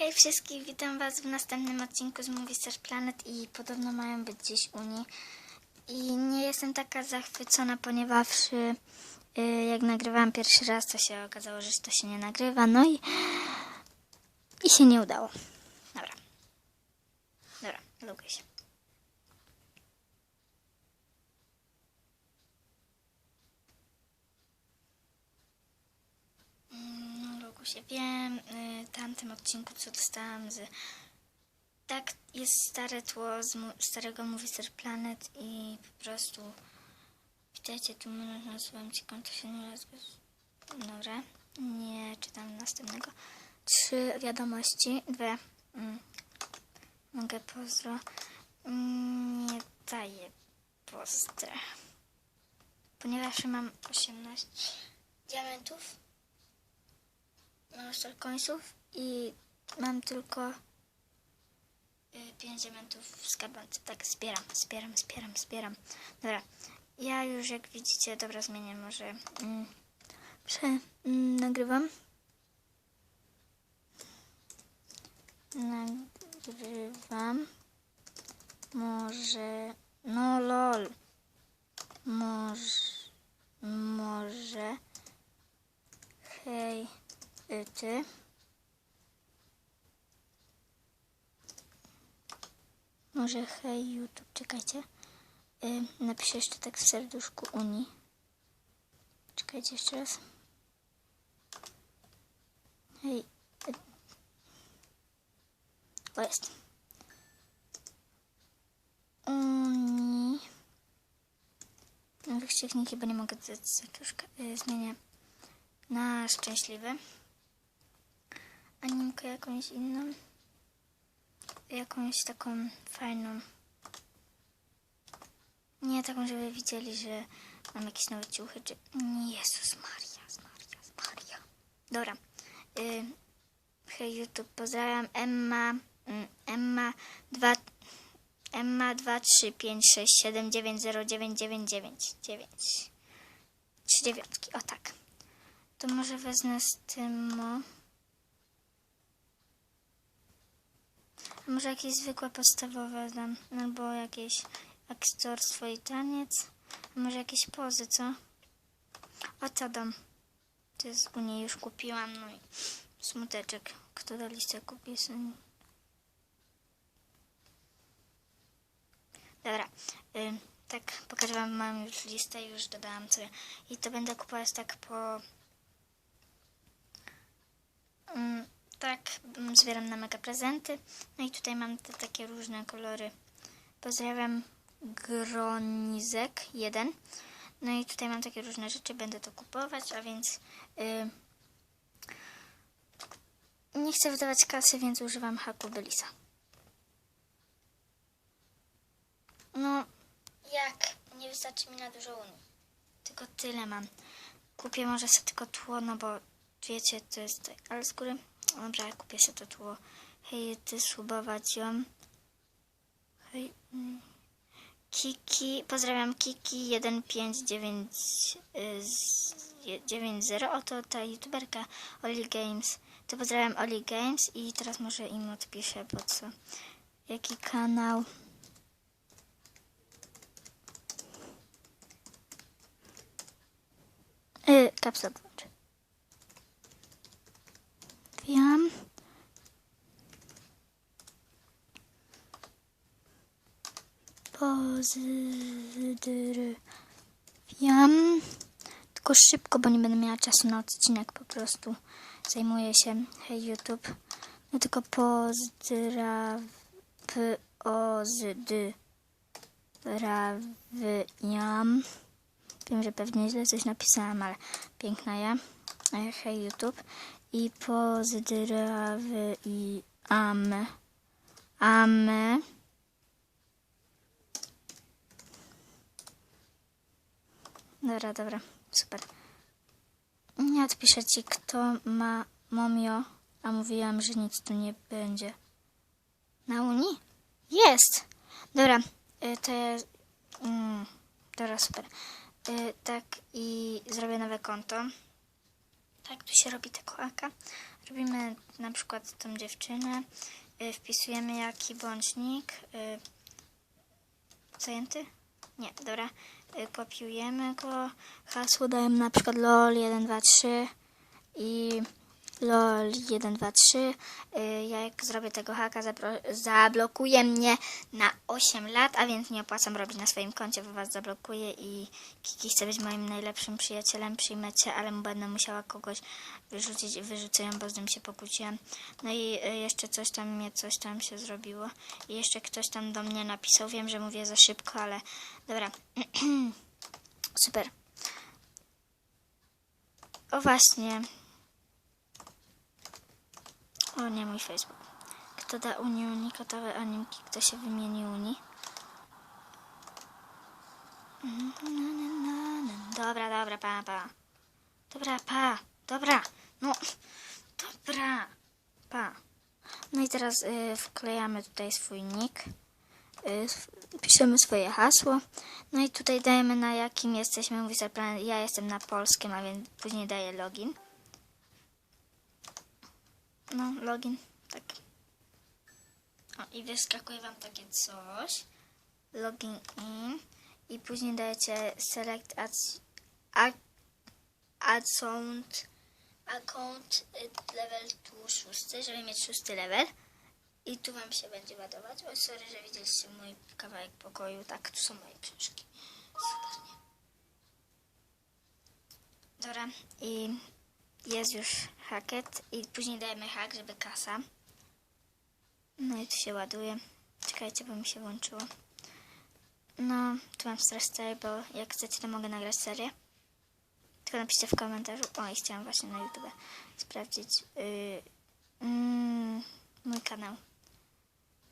Hej wszystkich, witam was w następnym odcinku z Movie Planet i podobno mają być dziś Unii. I nie jestem taka zachwycona, ponieważ y, jak nagrywałam pierwszy raz, to się okazało, że to się nie nagrywa, no i, i się nie udało. Dobra. Dobra, loguj się. No, wiem, y, tamtym odcinku, co dostałam z... Tak, jest stare tło z mu, starego Movie Star Planet i po prostu... Witajcie, tu nazywam ci konto się raz bez... Dobra, nie czytam następnego. Trzy wiadomości, dwie. Mm. Mogę pozdro. Mm, nie daję pozdra. Ponieważ mam 18 diamentów, star końców i mam tylko 5 diamentów w skarbonce. Tak, zbieram, zbieram, zbieram, zbieram. Dobra, ja już jak widzicie, dobra, zmienię może. Mm, prze, mm, nagrywam. Nagrywam. Może. No lol. Może. Może. Hej, y, ty. Może hej YouTube, czekajcie. Y, napiszę jeszcze tak w serduszku Unii. Czekajcie jeszcze raz. Hej. y. O jest. Unii. No, Wykrzykniki, bo nie mogę dodać serduszka. Y, zmienię na szczęśliwy. Animkę jakąś inną. Jakąś taką fajną. Nie taką, żeby widzieli, że mam jakieś nowe ciuchy, czy... Jezus Maria, Maria, Maria. Dobra. Y, hej YouTube, pozdrawiam. Emma, mm, Emma 2... Emma 2, 3, 5, 6, 7, 9, 0, 9, 9, 9, 9. Trzy dziewiątki, o tak. To może wezmę z tym. o. może jakieś zwykłe podstawowe dam, albo jakieś aktorstwo i taniec. A może jakieś pozy, co? O to dam. To jest z Unii już kupiłam, no i smuteczek. Kto da listę kupi sobie. Dobra, y, tak pokażę wam, mam już listę, już dodałam sobie i to będę kupować tak po... Mm, tak, zbieram na mega prezenty. No i tutaj mam te takie różne kolory. Pozdrawiam Gronizek 1. No i tutaj mam takie różne rzeczy, będę to kupować, a więc y, nie chcę wydawać kasy, więc używam haku Belisa. No, jak? Nie wystarczy mi na dużo unii. Tylko tyle mam. Kupię może sobie tylko tło, no bo wiecie, to jest... tak, Ale z góry... Dobra, kupię sobie to tło. Hej, ty subować ją. Hej... mm. Kiki, pozdrawiam Kiki 15990. Oto ta youtuberka Oli Games. To pozdrawiam Oli Games i teraz może im odpiszę po co. Jaki kanał? Yy, kapsel Wiem. Pozdrawiam. Tylko szybko, bo nie będę miała czasu na odcinek. Po prostu zajmuję się. Hej YouTube. No tylko. Pozdrawiam. Wiem, że pewnie źle coś napisałam, ale piękna ja. E, Hej YouTube. I pozdrawiam. Amy. Dobra, dobra, super. Nie odpiszę ci, kto ma momio, a mówiłam, że nic tu nie będzie. Na Unii? Jest! Dobra, y, to jest... Mm, dobra, super. Y, tak, i zrobię nowe konto. Tak, tu się robi tego aka. robimy na przykład tą dziewczynę, y, wpisujemy jaki bądź nick, y, zajęty? Nie, dobra, y, kopiujemy go, hasło dajemy na przykład lol 123 i lol 123, y, ja jak zrobię tego haka zablokuje mnie na 8 lat, a więc nie opłacam robić na swoim koncie, bo was zablokuje i Kiki chce być moim najlepszym przyjacielem, przyjmę cię, ale będę musiała kogoś wyrzucić, wyrzucę ją, bo z nim się pokłóciłam. No i y, jeszcze coś tam mnie, coś tam się zrobiło i jeszcze ktoś tam do mnie napisał, wiem, że mówię za szybko, ale dobra. Super. O właśnie. O nie, mój Facebook. Kto da Unii unikatowe animki, kto się wymieni Unii? Dobra, dobra, pa, pa. Dobra, pa. Dobra. No, dobra. Pa. No i teraz y, wklejamy tutaj swój nick. Y, piszemy swoje hasło. No i tutaj dajemy na jakim jesteśmy. Mówi. Ja jestem na polskim, a więc później daję login. No, login. Tak. O, i wyskakuje wam takie coś. Login in. I później dajecie select ads, a, account, account y, level tu szósty, żeby mieć szósty level. I tu wam się będzie ładować. Oj, sorry, że widzieliście mój kawałek pokoju. Tak, tu są moje książki. Dobra, i jest już hacket. I później dajemy hack, żeby kasa. No i tu się ładuje. Czekajcie, bo mi się włączyło. No, tu mam stress stable. Jak chcecie, to mogę nagrać serię. Tylko napiszcie w komentarzu. O, i chciałam właśnie na YouTube sprawdzić yy, mm, mój kanał.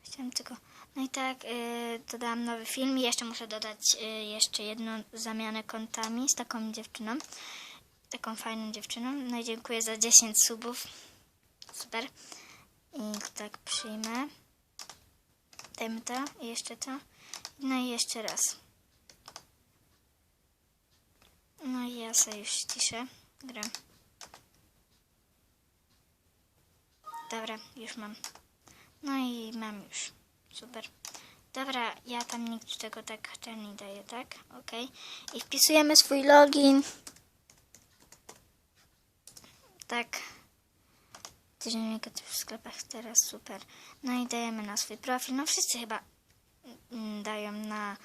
Chciałam tylko. No i tak, yy, dodałam nowy film i jeszcze muszę dodać yy, jeszcze jedną zamianę kontami z taką dziewczyną. Taką fajną dziewczyną. No i dziękuję za 10 subów. Super. I tak przyjmę. Dajmy to i jeszcze to. No i jeszcze raz. No i ja sobie już ściszę grę. Dobra, już mam. No i mam już. Super. Dobra, ja tam nikt tego tak czarni daję, tak? Ok. I wpisujemy swój login. Tak. Tydzień negatów w sklepach teraz, super. No i dajemy na swój profil. No wszyscy chyba mm, dają na...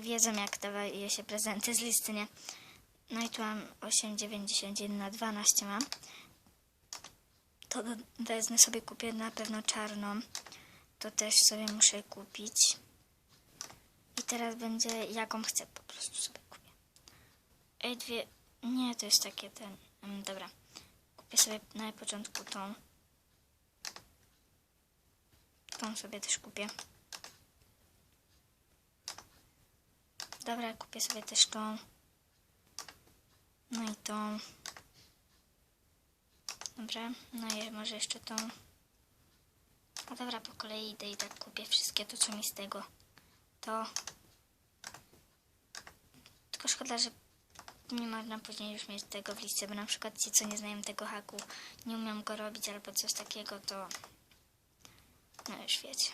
Wiedzą jak daje się prezenty z listy, nie? No i tu mam 8,91 na 12 mam. To wezmę sobie, kupię na pewno czarną. To też sobie muszę kupić. I teraz będzie jaką chcę, po prostu sobie kupię. Ej, dwie... Nie, to jest takie ten... mm, dobra. Kupię sobie na początku tą. Tą sobie też kupię. Dobra, kupię sobie też tą. No i tą. Dobra, no i może jeszcze tą. A dobra, po kolei idę i tak kupię wszystkie to, co mi z tego. To. Tylko szkoda, że nie można później już mieć tego w liście, bo na przykład ci, co nie znają tego haku, nie umiem go robić albo coś takiego, to no już wiecie.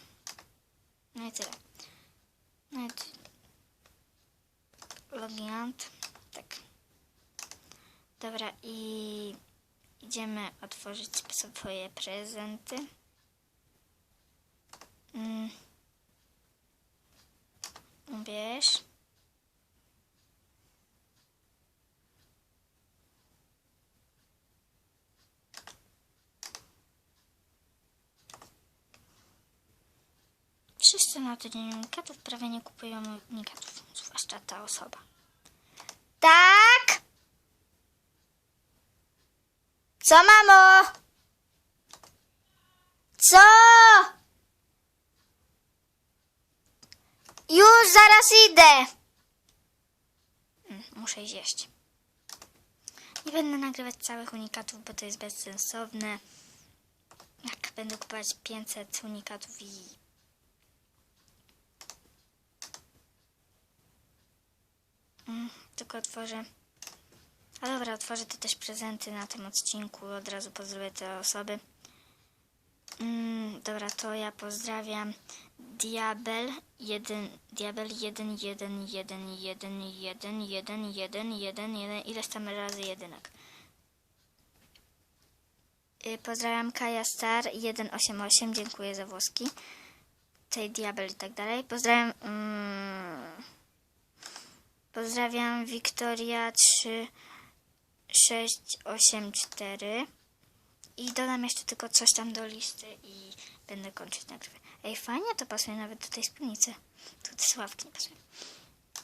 No i tyle. No i ty- login out. Tak. Dobra i idziemy otworzyć swoje prezenty. Mm. Bierz. Wszyscy na tydzień unikatów prawie nie kupują unikatów, zwłaszcza ta osoba. Tak? Co, mamo? Co? Już zaraz idę. Mm, Muszę iść jeść. Nie będę nagrywać całych unikatów, bo to jest bezsensowne. Jak będę kupować 500 unikatów i Mm, tylko otworzę. A dobra, otworzę tu też prezenty na tym odcinku. Od razu pozdrowię te osoby. Mm, dobra, to ja pozdrawiam Diabel 1, Diabel 1, 1, 1, 1, 1, 1, 1, 1, 1, ileś tam razy jedynek. Y, Pozdrawiam Kaja Star 188, dziękuję za włoski. Tej Diabel i tak dalej. Pozdrawiam. Mm, pozdrawiam Wiktoria 3 6 8 4 i dodam jeszcze tylko coś tam do listy i będę kończyć nagrywanie. Ej, fajnie to pasuje nawet do tej spódnicy. Tu te sławki nie pasują.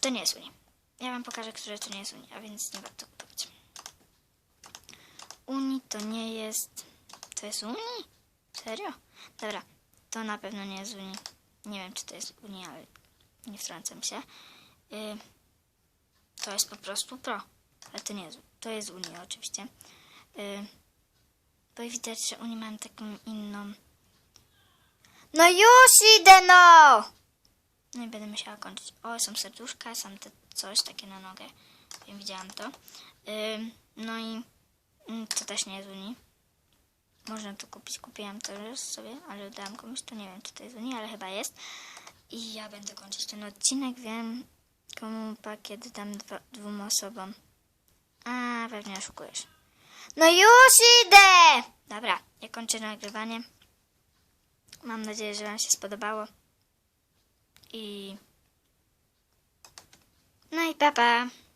To nie jest Uni. Ja wam pokażę, które to nie jest Uni, a więc nie warto kupować. Uni to nie jest... To jest Uni? Serio? Dobra, to na pewno nie jest Uni. Nie wiem, czy to jest Uni, ale nie wtrącam się. Y, to jest po prostu Pro. Ale to nie jest... To jest Uni oczywiście. Y, bo widać, że oni mają taką inną... No już idę, no! No i będę musiała kończyć. O, są serduszka, są te coś takie na nogę. Wiem, widziałam to. Ym, no i mm, to też nie jest Unii. Można to kupić. Kupiłam to już sobie, ale dałam komuś. To nie wiem, czy to jest Unii, ale chyba jest. I ja będę kończyć ten odcinek. Wiem, komu pakiet dam dwa, dwóm osobom. A, pewnie oszukujesz. No już idę! Dobra, ja kończę nagrywanie. Mam nadzieję, że Wam się spodobało. I. No i papa. Pa.